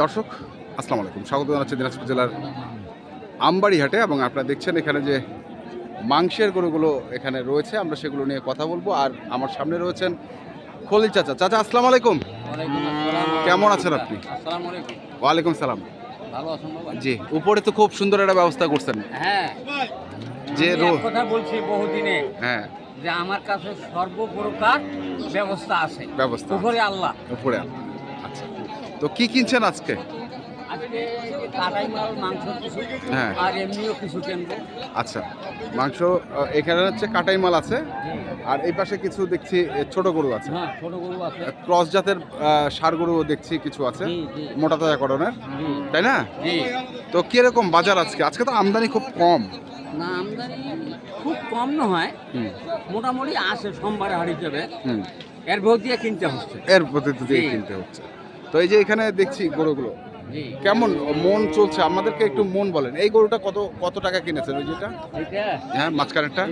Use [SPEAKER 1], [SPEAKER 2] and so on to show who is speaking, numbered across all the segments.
[SPEAKER 1] দর্শক আসসালামু আলাইকুম। স্বাগত জানাচ্ছি দিনাজপুর জেলার আমবাড়ি হাটে এবং আপনারা দেখছেন এখানে যে মাংসের গরুগুলো এখানে রয়েছে আমরা সেগুলো নিয়ে কথা বলব। আর আমার সামনে রয়েছেন খলিল চাচা। চাচা আসসালামু আলাইকুম। কেমন আছেন আপনি? ওয়ালাইকুম সালাম? জি উপরে তো খুব সুন্দর একটা ব্যবস্থা করছেন।
[SPEAKER 2] হ্যাঁ।
[SPEAKER 1] যে
[SPEAKER 2] কথা বলছি বহুদিনে
[SPEAKER 1] হ্যাঁ।
[SPEAKER 2] যে আমার কাছে সর্বপ্রকার ব্যবস্থা আছে।
[SPEAKER 1] ব্যবস্থা
[SPEAKER 2] উপরে আল্লাহ।
[SPEAKER 1] উপরে আচ্ছা। তো কি কিনছেন আজকে? হ্যাঁ। আচ্ছা মাংস এখানে হচ্ছে কাটাই মাল আছে আর এই পাশে কিছু দেখছি ছোট গরু আছে।
[SPEAKER 2] হ্যাঁ
[SPEAKER 1] ক্রস জাতের ষাঁড় গরু দেখছি কিছু আছে মোটা তাজাকরণের
[SPEAKER 2] জি।
[SPEAKER 1] তাই না? তো কীরকম বাজার আজকে? আজকে তো আমদানি খুব কম।
[SPEAKER 2] না আমদানি খুব কম নয়।
[SPEAKER 1] হুম।
[SPEAKER 2] মোটামুটি আসে সোমবার যাবে
[SPEAKER 1] হুম।
[SPEAKER 2] এর ভোট দিয়ে কিনতে হচ্ছে।
[SPEAKER 1] এর পদ্ধতি দিয়ে কিনতে হচ্ছে। তো এই যে এখানে দেখছি গরুগুলো। কেমন মন চলছে? আমাদেরকে একটু মন বলেন। এই গরুটা কত কত টাকা কিনেছেন ওই যেটা? হ্যাঁ মাঝখানেরটা।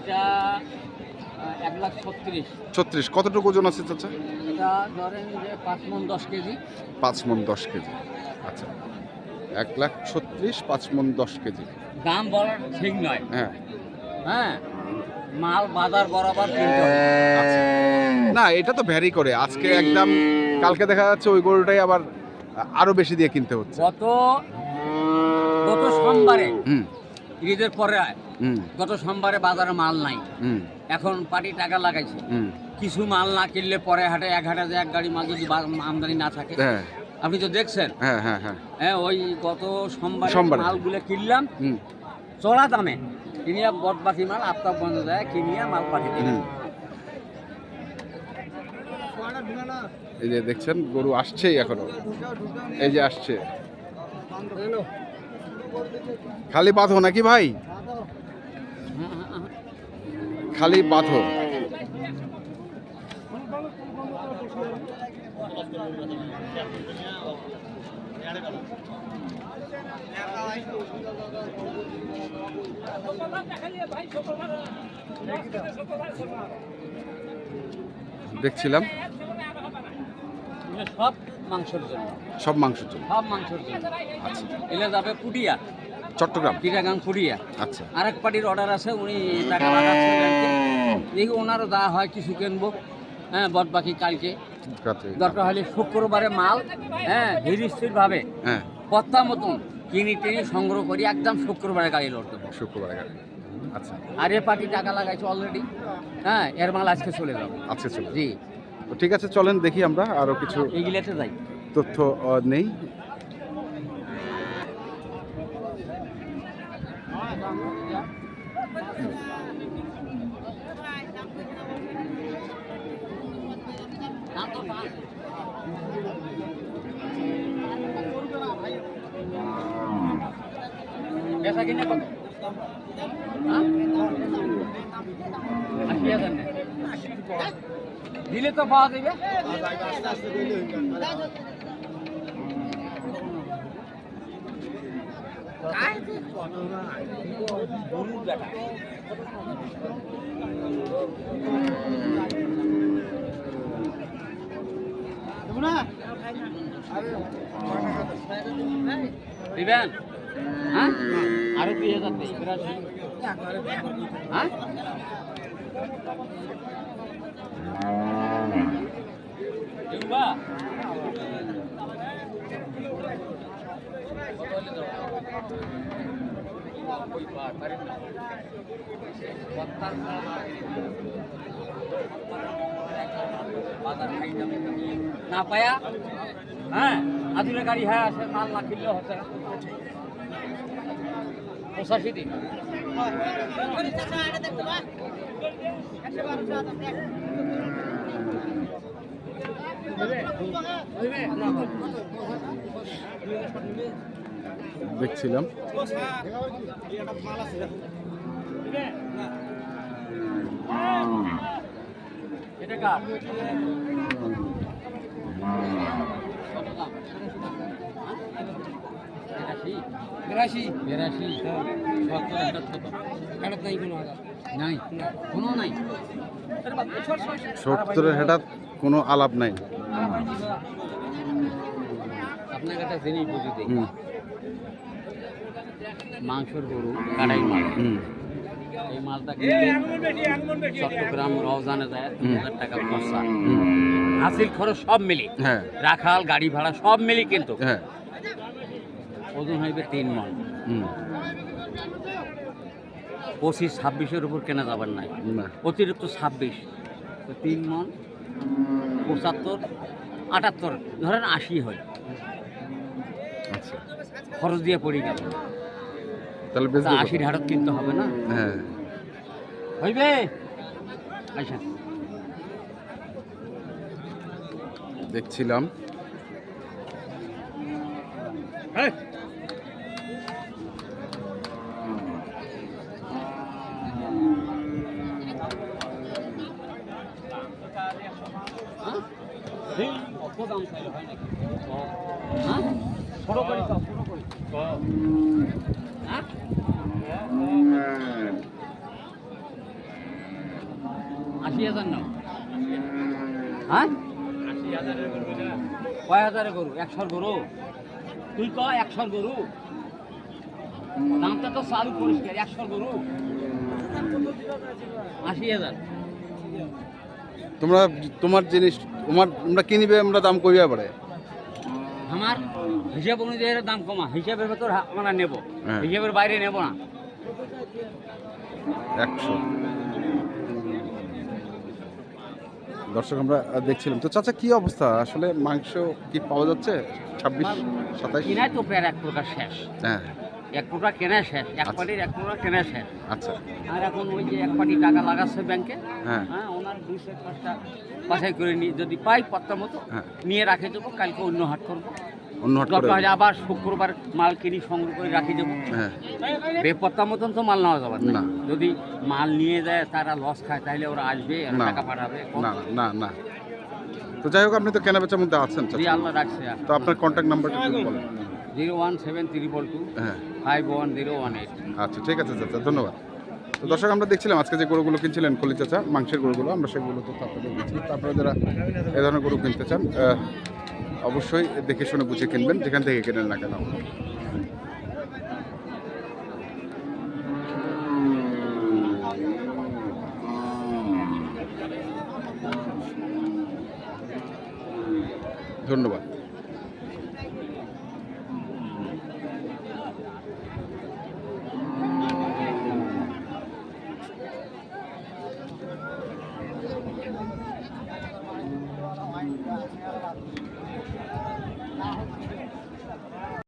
[SPEAKER 2] ছত্রিশ।
[SPEAKER 1] কতটুকু ওজন আছে চাচা?
[SPEAKER 2] পাঁচ মন দশ কেজি।
[SPEAKER 1] আচ্ছা। এক লাখ ছত্রিশ পাঁচ মন দশ কেজি।
[SPEAKER 2] দাম বলার ঠিক নয়।
[SPEAKER 1] হ্যাঁ।
[SPEAKER 2] হ্যাঁ? মাল বাজার বরাবর
[SPEAKER 1] আচ্ছা। না এটা তো ভ্যারি করে। আজকে একদম কালকে দেখা যাচ্ছে ওই গরুটাই আবার আরও বেশি দিয়ে কিনতে হচ্ছে।
[SPEAKER 2] গত গত সোমবারে ঈদের পরে গত সোমবারে বাজারে মাল নাই। এখন পার্টি টাকা লাগাইছে। কিছু মাল না কিনলে পরে হাটে এক হাটে যে এক গাড়ি মাল যদি আমদানি না থাকে।
[SPEAKER 1] হ্যাঁ।
[SPEAKER 2] আপনি তো দেখছেন?
[SPEAKER 1] হ্যাঁ হ্যাঁ হ্যাঁ।
[SPEAKER 2] ওই গত সোমবারে। মালগুলো কিনলাম। চড়া দামে। কিনিয়া বদবাকি মাল আফতাব বন্ধ দেয় কিনিয়া মাল পাঠিয়ে দিলাম।
[SPEAKER 1] এই যে দেখছেন, গরু আসছেই এখনও। এই যে আসছে। খালি বাঁধো নাকি ভাই? খালি বাঁধো দেখছিলাম।
[SPEAKER 2] এগুলো সব মাংসের জন্য।
[SPEAKER 1] সব মাংসের জন্য?
[SPEAKER 2] সব মাংসের জন্য।
[SPEAKER 1] আচ্ছা।
[SPEAKER 2] এলে যাবে পুটিয়া
[SPEAKER 1] চট্টগ্রাম?
[SPEAKER 2] চিটাগাং পুটিয়া
[SPEAKER 1] আচ্ছা।
[SPEAKER 2] আরেক পার্টির অর্ডার আছে উনি টাকা দেখি ওনারও যা হয় কিছু কিনবো। হ্যাঁ বদ বাকি কালকে দরকার হলে শুক্রবারে মাল হ্যাঁ ধীরস্থিরভাবে
[SPEAKER 1] হ্যাঁ।
[SPEAKER 2] পত্তা মতন কিনি টিনি সংগ্রহ করি একদম শুক্রবারে গাড়ি লোড দেবো।
[SPEAKER 1] শুক্রবার আগে আচ্ছা।
[SPEAKER 2] আর এ পার্টি টাকা লাগাইছে অলরেডি হ্যাঁ এর মাল আজকে চলে যাবে।
[SPEAKER 1] আজকে চলো
[SPEAKER 2] জি।
[SPEAKER 1] তো ঠিক আছে চলেন দেখি আমরা আরও কিছু
[SPEAKER 2] যাই
[SPEAKER 1] তথ্য?
[SPEAKER 2] আশি হাজার নেই। দিলে তো পাওয়া যাবে। দিবেন? হ্যাঁ? আরও দুই হাজার হ্যাঁ? না। পায়া হ্যাঁ আদিলে গাড়ি হ্যাঁ আসে মাল না কিনলেও হচ্ছে পঁচাশি দিন
[SPEAKER 1] দেখছিলাম।
[SPEAKER 2] বিরাশি। বিরাশি। সত্তর নাই কোনো নাই। কোনো নাই।
[SPEAKER 1] সত্তরের হেটাত কোনো আলাপ নাই।
[SPEAKER 2] আপনাকে একটা জিনিস বুঝি দিই মাংসের গরু কাটাই মাল। এই মালটা চট্টগ্রাম রওজানে যায় হাজার টাকা খরচা। হাসিল খরচ সব মিলি।
[SPEAKER 1] হ্যাঁ।
[SPEAKER 2] রাখাল গাড়ি ভাড়া সব মিলি কিন্তু।
[SPEAKER 1] হ্যাঁ।
[SPEAKER 2] ওজন হইবে তিন মন।
[SPEAKER 1] হুম।
[SPEAKER 2] পঁচিশ ছাব্বিশের উপর কেনা যাবার নাই। অতিরিক্ত ছাব্বিশ। তিন মন পঁচাত্তর আটাত্তর ধরেন আশি হয়।
[SPEAKER 1] আচ্ছা।
[SPEAKER 2] খরচ দিয়ে পড়ে গেল।
[SPEAKER 1] তাহলে
[SPEAKER 2] আশির হাটত কিনতে হবে না।
[SPEAKER 1] হ্যাঁ।
[SPEAKER 2] হইবে? আচ্ছা।
[SPEAKER 1] দেখছিলাম।
[SPEAKER 2] হ্যাঁ? দাম চাইলে হয় নাকি? আশি হাজার নাও। হ্যাঁ? কয় হাজারে গরু? একশোর গরু? তুই ক একশোর গরু? দামটা তো চালু পরিষ্কার, একশোর গরু? আশি হাজার।
[SPEAKER 1] তোমরা তোমার জিনিস তোমার তোমরা কিনিবে আমরা দাম করিয়া পারে
[SPEAKER 2] আমার হিসাব অনুযায়ী দাম কমা। হিসাবের ভেতর আমরা নেব।
[SPEAKER 1] হ্যাঁ।
[SPEAKER 2] হিসাবের বাইরে নেব না।
[SPEAKER 1] একশো। দর্শক আমরা দেখছিলাম। তো চাচা কি অবস্থা? আসলে মাংস কি পাওয়া যাচ্ছে? ছাব্বিশ সাতাইশ?
[SPEAKER 2] কিনাই তো প্যার এক প্রকার শেষ।
[SPEAKER 1] হ্যাঁ।
[SPEAKER 2] এক প্রকার কেনা শেষ এক
[SPEAKER 1] আচ্ছা।
[SPEAKER 2] পাটির এক প্রকার কেনা শেষ
[SPEAKER 1] আচ্ছা।
[SPEAKER 2] আর এখন ওই যে এক পাটি টাকা লাগাচ্ছে ব্যাংকে
[SPEAKER 1] হ্যাঁ।
[SPEAKER 2] হ্যাঁ ওনার দুইশো পাঁচটা বাছাই করে নিয়ে যদি পাই পত্তা মতো
[SPEAKER 1] হ্যাঁ।
[SPEAKER 2] নিয়ে রাখে দেবো কালকে অন্য হাট করব। দরকার হলে আবার শুক্রবার মাল কিনি সংগ্রহ করে রাখি দেবো।
[SPEAKER 1] হ্যাঁ।
[SPEAKER 2] বেপত্তা মতন তো মাল নেওয়া যাবে
[SPEAKER 1] না।
[SPEAKER 2] যদি মাল নিয়ে যায় তারা লস খায় তাহলে ওরা আসবে টাকা পাঠাবে
[SPEAKER 1] না না না। তো যাই হোক আপনি তো কেনা বেচার মধ্যে আছেন
[SPEAKER 2] আল্লাহ রাখছে।
[SPEAKER 1] তো আপনার কন্ট্যাক্ট নাম্বারটা বলেন।
[SPEAKER 2] Zero one seven triple two
[SPEAKER 1] হ্যাঁ।
[SPEAKER 2] Five one zero one eight.
[SPEAKER 1] আচ্ছা ঠিক আছে চাচা ধন্যবাদ। তো দর্শক আমরা দেখছিলাম আজকে যে গরুগুলো কিনছিলেন কলি চাচা মাংসের গরুগুলো আমরা সেগুলো তো আপনাদের দিচ্ছি তারপরে যারা এ ধরনের গরু কিনতে চান অবশ্যই দেখে শুনে বুঝে কিনবেন যেখান থেকে কেনেন না কেন। ধন্যবাদ।